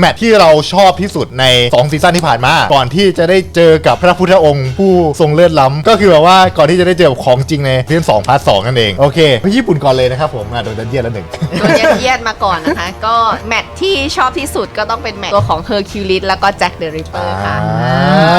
แมตช์ที่เราชอบที่สุดใน 2 ซีซั่นที่ผ่านมา ก่อนที่จะได้เจอกับพระพุทธองค์ผู้ทรงเลือดล้ำ ก็คือแบบว่าก่อนที่จะได้เจอกับของจริงในซีซั่น2พาร์ทสนั่นเอง โอเคไปญี่ปุ่นก่อนเลยนะครับผมอะโดนดันเยียนแล้วหนึ่งตัวเยียดๆมาก่อนนะคะ ก็แมทที่ชอบที่สุดก็ต้องเป็นแมทตัวของเฮอร์คิวลิสแล้วก็แจ็คเดอะริปเปอร์ค่ะ อ่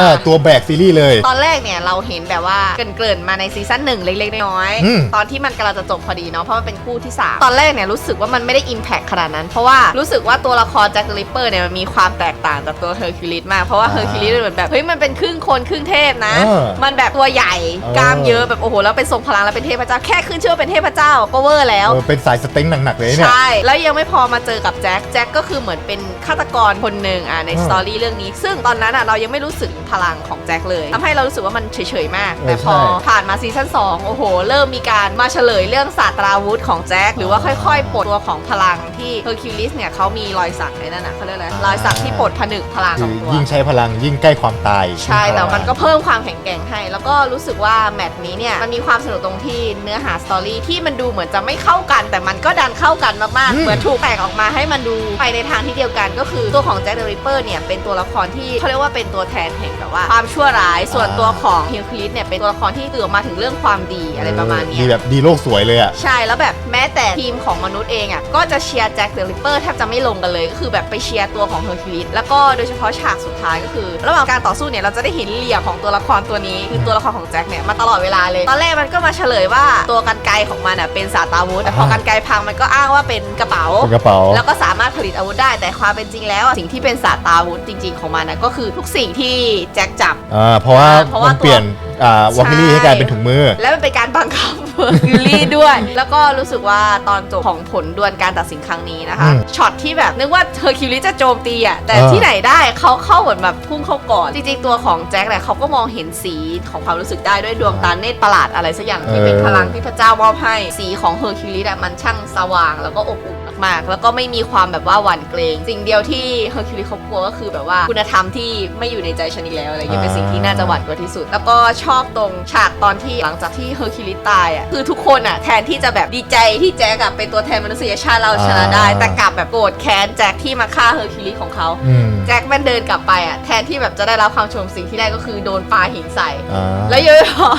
าตัวแบกซีรีส์เลย ตอนแรกเนี่ยเราเห็นแบบว่าเกริ่นๆมาในซีซั่นหนึ่งเล็กๆน้อยอืม ๆตอนที่มันกำลังจะจบพอดีเนาะเพราะมันเป็นคู่ที่3ตอนแรกเนี่ยรู้สึกว่ามันไม่ได้อิมแพคขนาดนั้น เพราะว่ารู้สึกว่าตัวละครแจ็คเดอะริปเปอร์เนี่ยมันมีความแตกต่างจากตัวเฮอร์คิวลิสมาก เพราะว่าเฮอร์คิวลิสมันเหมือนแบบเฮ้ยมันเป็นครึ่งคนครึ่งเทพนะ เออมันแบบตัวใหญ่เออ กล้ามเยอะแบบโอ้โหแล้วเป็นทรงพลังแล้วเป็นเทพเจ้าแค่ขึ้นชื่อว่าเป็นเทพเจ้าก็เวอร์แล้ว เออเป็นสายสเต็งหนักๆเลยเนี่ย ใช่ แล้วยังไม่พอมาเจอกับแจ็ค แจ็คก็คือเหมือนเป็นฆาตกรคนหนึ่งอะในอืมสตอรี่เรื่องนี้ ซึ่งตอนนั้นอะเรายังไม่รู้สึกพลังของแจ็คเลยทำให้เรารู้สึกว่ามันเฉยๆมาก เออแต่พอใช่ผ่านมาซีซั่น2 โอ้โห เริ่มมีการมาเฉลยเรื่องศาสตราวุธของแจ็ค หรือว่าค่อยๆปลดตัวของพลังที่เฮอร์คิวลิสเนี่ยเขามีรอยสักในนั่นน่ะเขาเรียกอะไรรอยสักที่ปลดผนึกพลังคืขอองตัว ยิ่งใช้พลังยิ่งใกล้ความตายใช่แต่มันก็เพิ่มความแข็งแกร่งให้ แล้วก็รู้สึกว่าแมตช์นี้เนี่ย มันมีความสนุกตรงที่เนื้อหาสตอรี่ที่มันดูเหมือนจะไม่เข้ากัน แต่มันก็ดันเข้ากันมากอืๆมเหมือนถูกแตกออกมาให้มันดูไปในทางที่เดียวกัน ก็คือตัวของแจ็คเดอะริปเปอร์เนี่ย เป็นตัวละครที่เขาเรียกว่าเป็นตัวแทนแห่งแบบว่า ความชั่วร้าย ส่วนตัวของฮิลคลิสเนี่ยเป็นตัวละครที่ตื่ออกมาถึงเรื่องความดีอะไรประมาณเนี้ดียแบบดีโลกสวยเลยอะ ใช่แล้วแบบแม้แต่ทีมของมนุษย์เองอะก็จะเชียร์แจ็คเดอะริปเปอร์แทบจะไม่ลงกันเลย ก็คือแบบไปเชียร์ตัวของเฮอร์คิวลิสแล้วก็โดยเฉพาะฉากสุดท้ายก็คือ ระหว่างการต่อสู้เนี่ยเราจะได้เห็นเหลี่ยมของตัวละครตัวนี้คือตัวละครของแจ็คเนี่ยมาตลอดเวลาเลยตอนแรกมันก็มาเฉลยว่าตัวกันไกรของมันอะเป็นสาตาวุธแต่พอกันไกรพังมันก็อ้างว่าเป็นกระเป๋า เป็นกระเป๋า แล้วก็สามารถผลิตอาวุธได้แต่ความเป็นจริงแล้วอะสิ่งที่เป็นสาตาวุธจริง ๆของมันนะก็คือทุกสิ่งที่แจ็คจับ อ่าเพราะว่าอ่าเพราะว่ามันเปลี่ยนอ่าวอลคิลี่ให้กลายเป็นถุงมือ และมันเป็นการบังคับเฟอร์คิวลี่ด้วย แล้วก็รู้สึกว่าตอนจบของผลดวลการตัดสินครั้งนี้นะคะ อืมช็อตที่แบบนึกว่าเฮอร์คิวลิสจะโจมตีอะ แต่เออ ที่ไหนได้เขาเข้าเหมือนแบบพุ่งเข้าก่อน จริงๆตัวของแจ็คเนี่ยเขาก็มองเห็นสีของความรู้สึกได้ด้วยดวงตาเนตรประหลาดอะไรสักอย่างที่เป็นพลังที่พระเจ้ามอบให้ สีของเฮอร์คิวลิสอะมันช่างสว่างแล้วก็อบอุ่น มาก ๆ แล้วก็ไม่มีความแบบว่าหวั่นเกรง สิ่งเดียวที่เฮอร์คิวลิสเขากลัวก็คือแบบว่าคุณธรรมที่ไม่อยู่ในใจฉันอีกแล้วอะไรเงี้ยเป็นสิ่งที่น่าจะหวาดกลัวที่สุด แล้วก็ชอบตรงฉากตอนที่หลังจากที่เฮอร์คิวลิสตายอะคือทุกคนอะแทนที่จะแบบดีใจที่แจ็คอะเป็นตัวแทนมนุษยชาติเราชนะได้อ่าแต่กลับแบบโกรธแค้นแจ็คที่มาฆ่าเฮอร์คิวลิสของเขาอืมแจ็คมันเดินกลับไปอะแทนที่แบบจะได้รับความชมสิ่งที่ได้ก็คือโดนปาหินใส่อ่าแล้วเยอะพอ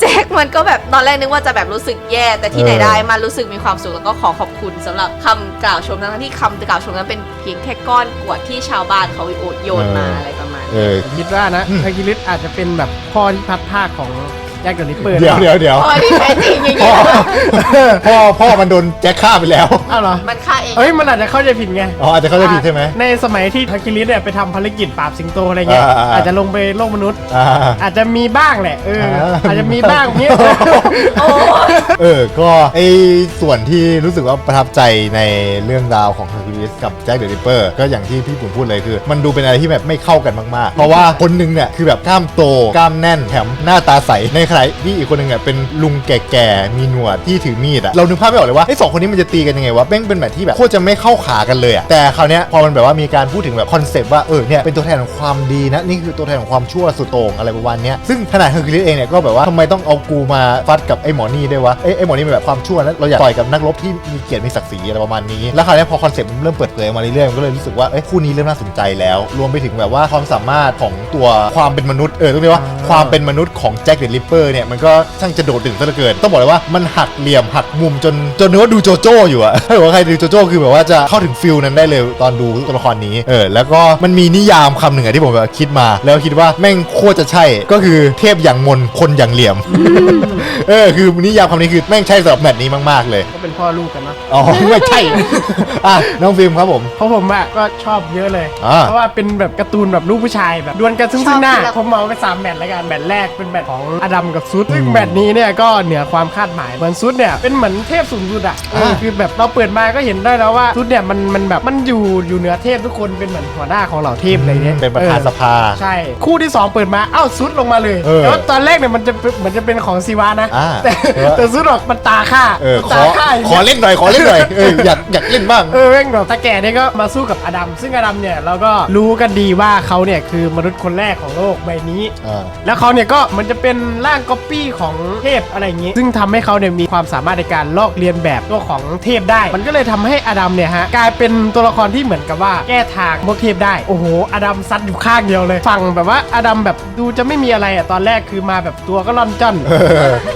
แจ็คมันก็แบบตอนแรกนึกว่าจะแบบรู้สึกแย่แต่ที่ไหนเออได้มันรู้สึกมีความสุขแล้วก็ขอขอบคุณสำหรับคำกล่าวชมทั้งที่คำกล่าวชมนั้นเป็นเพียงแค่ก้อนกรวดที่ชาวบ้านเขาโยนมาอะไรประมาณเอนี้อผมคิดว่านะอืมไฮกิลิสอาจจะเป็นแบบพ่อที่พัดภาคของ แจ็คเดอะริปเปอร์เดี๋ยวเดี๋ยวเดี๋ยวพอที่แท้จริงอย่างพ่อเงี้ยพ่อพ่อมันโดนแจ็คฆ่าไปแล้วอ้าวเหรอมันฆ่าเอง เอ้ยมันอาจจะเข้าใจผิดไง อ๋ออาจจะเข้าใจผิดใช่ไหม ในสมัยที่ไฮกิลิสเนี่ยไปทำภารกิจปราบสิงโตอะไรเงี้ยอ่าอ่า อาจจะลงไปโลกมนุษย์ อ่า อาจจะมีบ้างแหละเอออ่าอาจจะมีบ้างเนี้ย โอ้ยเออ ก็ไอส่วนที่รู้สึกว่าประทับใจในเรื่องราวของเฮอร์คิวลิสกับแจ็คเดอะริปเปอร์ก็อย่างที่พี่ปุ่นพูดเลยคือ มันดูเป็นอะไรที่แบบไม่เข้ากันมากๆ เพราะว่าคนหนึงเนี่ย คือแบบกล้ามโตกล้ามแน่นแถมหน้าตาใส ในขณะที่อีกคนหนึงเนี่ยเป็นลุงแก่ๆมีหนวดที่ถือมีดอะเรานึกภาพไม่ออกเลยว่าไอสองคนนี้มันจะตีกันยังไงวะแม่งเป็นแบบที่แบบโคตรจะไม่เข้าขากันเลยอะแต่คราวเนี้ยพอมันแบบว่ามีการพูดถึงแบบคอนเซปต์ว่าเออเนี่ยเป็นตัวแทนของความดีนะนี่คือตัวแทนของความชั่วสุดโต่งอะไรประมาณเนี้ยซึ่งขนาดเฮอร์คิวลิสเองเนี่ยก็แบบว่าทำไมต้องเอากูมาฟัดกับไอ้หมอนี่ด้วยวะไอ้ไอ้หมอนี่เป็นแบบความชั่วนะเราอยากต่อยกับนักรบที่มีเกียรติมีศักดิ์ศรีอะไรประมาณนี้แล้วคราวเนี้ยพอคอนเซปต์มันเริ่มเปิดเผยออกมาเรื่อยๆมันก็เลยรู้สึกว่าเอ้ยคู่นี้เริ่มน่าสนใจแล้ว รวมไปถึงแบบว่าความสามารถของตัวความเป็นมนุษย์เออต้องเรียกว่าความเป็นมนุษย์ของแจ็คเดอะริปเปอร์เนี่ยมันก็ช่างจะโดดดึงซะเหลือเกิน ต้องบอกเลยว่ามันหักเหลี่ยมหักมุมจนจนนึกว่าดูโจโจ้อยู่อะถ้าเกิดว่าใครดูโจโจ้คือแบบว่าจะเข้าถึงฟิลนั้นได้เลยตอนดูตัวละครนี้เออแล้วก็มันมีนิยามคำหนึ่งอะที่ผมแบบคิดมา แล้วคิดว่าแม่งโคตรจะใช่ก็คือเทพอย่างมนคนอย่างเหลี่ยม เออคือนิยามคำนี้คือแม่งใช่สำหรับแมตช์นี้มากๆเลยก็เป็นพ่อลูกกันเนาะอ๋อไม่ใช่อะน้องฟิล์มครับผม เพราะผมอะก็ชอบเยอะเลย อ่า เพราะว่าเป็นแบบการ์ตูนแบบลูกผู้ชายแบบดวลกันซึ่งซึ่งหน้าผมเอาไปสามแมตช์แล้วกันแมตช์แรกเป็นแมตช์ของอดัมกับซุดซึ่งแมตช์นี้เนี่ยก็เหนือความคาดหมายเหมือนซุดเนี่ยเป็นเหมือนเทพสูงสุดอะเอออ่าคือแบบเราเปิดมาก็เห็นได้แล้วว่าซุดเนี่ยมันมันแบบมันอยู่อยู่เหนือเทพทุกคนเป็นเหมือนหัวหน้าของเหล่าเทพอะไรเนี่ยเป็นประธานออสภาใช่คู่ที่ 2 เปิดมาเอ้าซุดลงมาเลยเออแล้วตอนแรกเนี่ยมันจะเป็นเหมือนจะเป็นของซีวานะอ่าแต่เออแต่ซุดบอกมันตาฆ่าเออขตาอฆ่าย่างขงี้อยเล่นหน่อยขอเล่นหน่อยเอออยากอยากเล่นบ้างเออแม่งแบบตาแก่เนี่ยก็มาสู้กับอดัมซึ่งอดัมเนี่ยเราก็รู้กันดีว่าเขาเนี่ยคือมนุษย์คนแรกของโลกใบนี้อ่าแล้วเขาเนี่ยก็มันจะเป็นร่างก๊อปปี้ของเทพอะไรอย่างงี้ ซึ่งทำให้เขาเนี่ยมีความสามารถในการลอกเลียนแบบตัวของเทพได้ มันก็เลยทำให้อดัมเนี่ยฮะกลายเป็นตัวละครที่เหมือนกับว่าแก้ทางพวกเทพได้โอ้โหอดัมซัดอยู่ข้างเดียวเลยฝั่งแบบว่าอดัมแบบดูจะไม่มีอะไรอะตอนแรกคือมาแบบตัวก็ร่อนจ้อน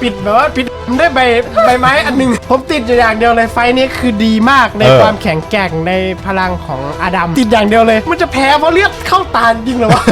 ปิดแบบว่าปิดได้ใบใบไม้อันหนึงผมติดอยู่อย่างเดียวเลยไฟท์นี้คือดีมากในเออความแข็งแกร่งในพลังของอาดัมติดอย่างเดียวเลย มันจะแพ้เพราะเลือดเข้าตาจริงเหรอวะ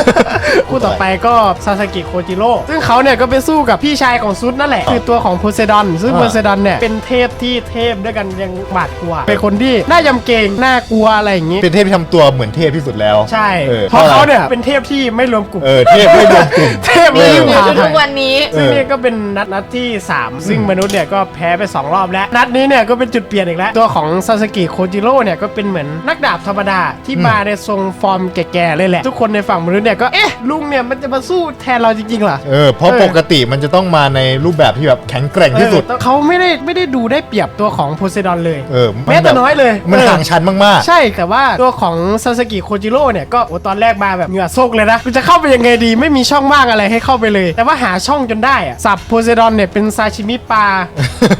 คู่ต่อไปก็ซาสกิโคจิโร่ซึ่งเขาเนี่ยก็ไปสู้กับพี่ชายของซุดนั่นแหละ คือตัวของโพไซดอนซึ่งอ่าโพไซดอนเนี่ยเป็นเทพที่เทพด้วยกันยังบาดกลัวเป็นคนที่น่ายำเกรงน่ากลัวอะไรอย่างงี้ เป็นเทพที่ทำตัวเหมือนเทพที่สุดแล้วใช่ออเพราะอเขาไเนี่ยเป็นเทพที่ไม่รวมกลุ่มเออเทพไม่รวมกลุ่มเทพไม่เออยุ่งอยู่หาจนทุกวันนี้ซึ่งนี่ก็เป็นนัดนัดที่ 3 ซึ่งมนุษย์เนี่ยก็แพ้ไป 2 รอบแล้ว นัดนี้เนี่ยก็เป็นจุดเปลี่ยนอีกแล้ว ตัวของซาสกิโคจิโร่เนี่ยก็เป็นเหมือนนักดาบธรรมดาที่อืมมาในทรงฟอร์มแก่ๆเลยแหละ ทุกคนในฝั่งมนุษย์เนี่ยก็เอ๊ะลุงเนี่ยมันจะมาสู้แทนเราจริงๆเหรอเออเพราะเออปกติมันจะต้องมาในรูปแบบที่แบบแข็งแกร่งที่สุด เออเขาไม่ได้ไม่ได้ดูได้เปรียบตัวของโพไซดอนเลยเออแม้แต่น้อยเลยมันเออห่างชั้นมากใช่แต่ว่าตัวของซาสกิโคจิโร่เนี่ยก็โอ้ตอนแรกมาแบบเหงื่อโซกเลยนะกูจะเข้าไปยังไงดีไม่มีช่องว่างอะไรให้เข้าไปเลย แต่ว่าหาช่องจนได้อะสับโพไซดอนเนี่ยเป็นซาชิมิปลา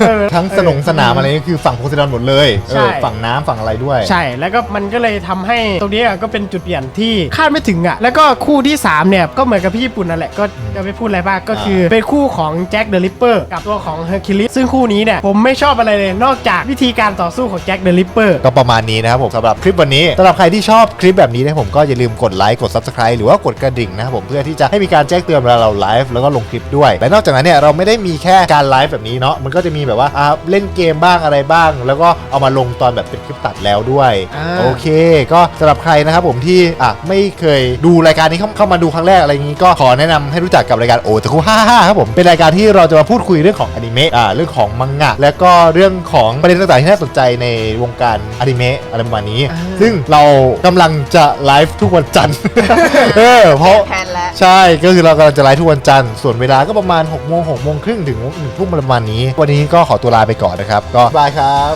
เออๆทั้งสนงสนามอะไรนี่คือฝั่งโพไซดอนหมดเลยเอใช่ อฝั่งน้ำฝั่งอะไรด้วย ใช่แล้วก็มันก็เลยทำให้ตรงนี้อะก็เป็นจุดเปลี่ยนที่คาดไม่ถึงอะแล้วก็คู่ที่ 3 เนี่ย ก็เหมือนกับพี่ญี่ปุ่นนั่นแหละก็จะไม่พูดอะไรบ้างก็คือเป็นคู่ของแจ็คเดอะริปเปอร์กับตัวของเฮอร์คิวลิสซึ่งคู่นี้เนี่ยผมไม่ชอบอะไรเลยนอกจากวิธีการต่อสู้ของแจ็คเดอะริปเปอร์ก็ประมาณนี้นะครับผมสำหรับคลิปวันนี้สำหรับใครที่ชอบคลิปแบบนี้นะครับผมก็อย่าลืมกดไลค์กด Subscribe หรือว่ากดกระดิ่งนะครับผมเพื่อที่จะให้มีการแจ้งเตือนเวลาเราไลฟ์แล้วก็ลงคลิปด้วยและนอกจากนั้นเนี่ยเราไม่ได้มีแค่การไลฟ์แบบนี้เนาะมันก็จะมีแบบว่าอ่าเล่นเกมบ้างอะไรบ้าง แล้วก็เอามาลงตอนแบบเป็นคลิปตัดแล้วด้วยอ่า โอเค ก็สำหรับใครนะครับผมที่อะไม่เคยดูรายการนี้เข้าเข้ามาดูครั้งแรกอะไรอย่างนี้ก็ขอแนะนำให้รู้จักกับรายการโอตะคุ55ครับผมเป็นรายการที่เราจะมาพูดคุยเรื่องของอนิเมะอ่าเรื่องของมังงะ และก็เรื่องของประเด็นต่างๆที่น่าสนใจในวงการอนิเมะอะไรประมาณนี้อ่าซึ่งเรากำลังจะไลฟ์ทุกวันจันทร์ เออเพราะแพนแล้ว ใช่ก็คือเรากำลังจะไลฟ์ทุกวันจันทร์ส่วนเวลาก็ประมาณ6โมง6โมงครึ่งถึง1ทุ่มประมาณนี้ วันนี้ก็ขอตัวลาไปก่อนนะครับ ก็บายครับ